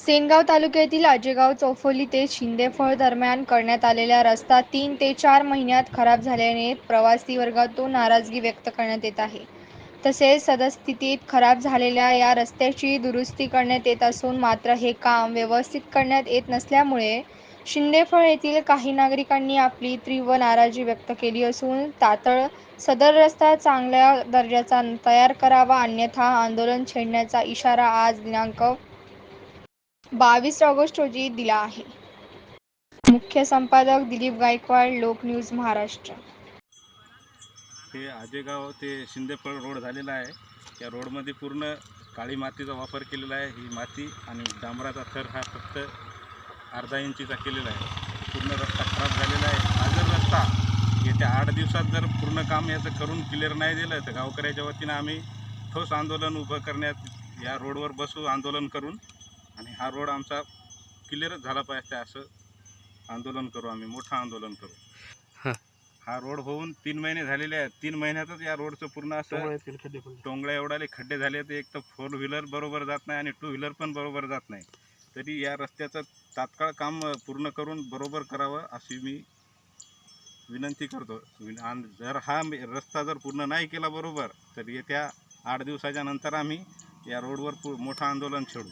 सेनगाव तालुक्यातील आजेगाव चौफुली ते शिंदेफळ दरम्यान करण्यात आलेला रस्ता तीन ते चार महिन्यात खराब झाल्याने प्रवासी वर्गातून नाराजगी व्यक्त करण्यात येत आहे. तसेच सदस्थितीत खराब झालेल्या या रस्त्याची दुरुस्ती करण्यात येत असून मात्र हे काम व्यवस्थित करण्यात येत नसल्यामुळे शिंदेफळ येथील काही नागरिकांनी आपली तीव्र नाराजी व्यक्त केली असून तातळ सदर रस्ता चांगल्या दर्जाचा तयार करावा अन्यथा आंदोलन छेडण्याचा इशारा आज दिनांक बावीस ऑगस्ट रोजी दिला आहे. मुख्य संपादक दिलीप गायकवाड लोकन्यूज महाराष्ट्र. हे आजेगाव ते शिंदेफळ रोड झालेला आहे. या रोडमध्ये पूर्ण काळी मातीचा वापर केलेला आहे. ही माती आणि डांबराचा थर हा फक्त अर्धा इंचीचा केलेला आहे. पूर्ण रस्ता खराब झालेला आहे. हा जर रस्ता येत्या आठ दिवसात जर पूर्ण काम याचं करून क्लिअर नाही दिलं तर गावकऱ्याच्या वतीनं आम्ही ठोस आंदोलन उभं करण्यात या रोडवर बसू आंदोलन करून आणि हा रोड आमचा क्लिअरच झाला पाहिजे असं आंदोलन करू आम्ही मोठं आंदोलन करू. हा. रोड होऊन तीन महिने झालेले आहेत. तीन महिन्यातच या रोडचं पूर्ण असं टोंगळ्या एवढाले खड्डे झाले तर एक तर फोर व्हीलर बरोबर जात नाही आणि टू व्हीलर पण बरोबर जात नाही. तरी या रस्त्याचं तात्काळ काम पूर्ण करून बरोबर करावं अशी मी विनंती करतो. जर हा रस्ता जर पूर्ण नाही केला बरोबर तर येत्या आठ दिवसाच्या नंतर आम्ही या रोडवर पु मोठं आंदोलन छेडू.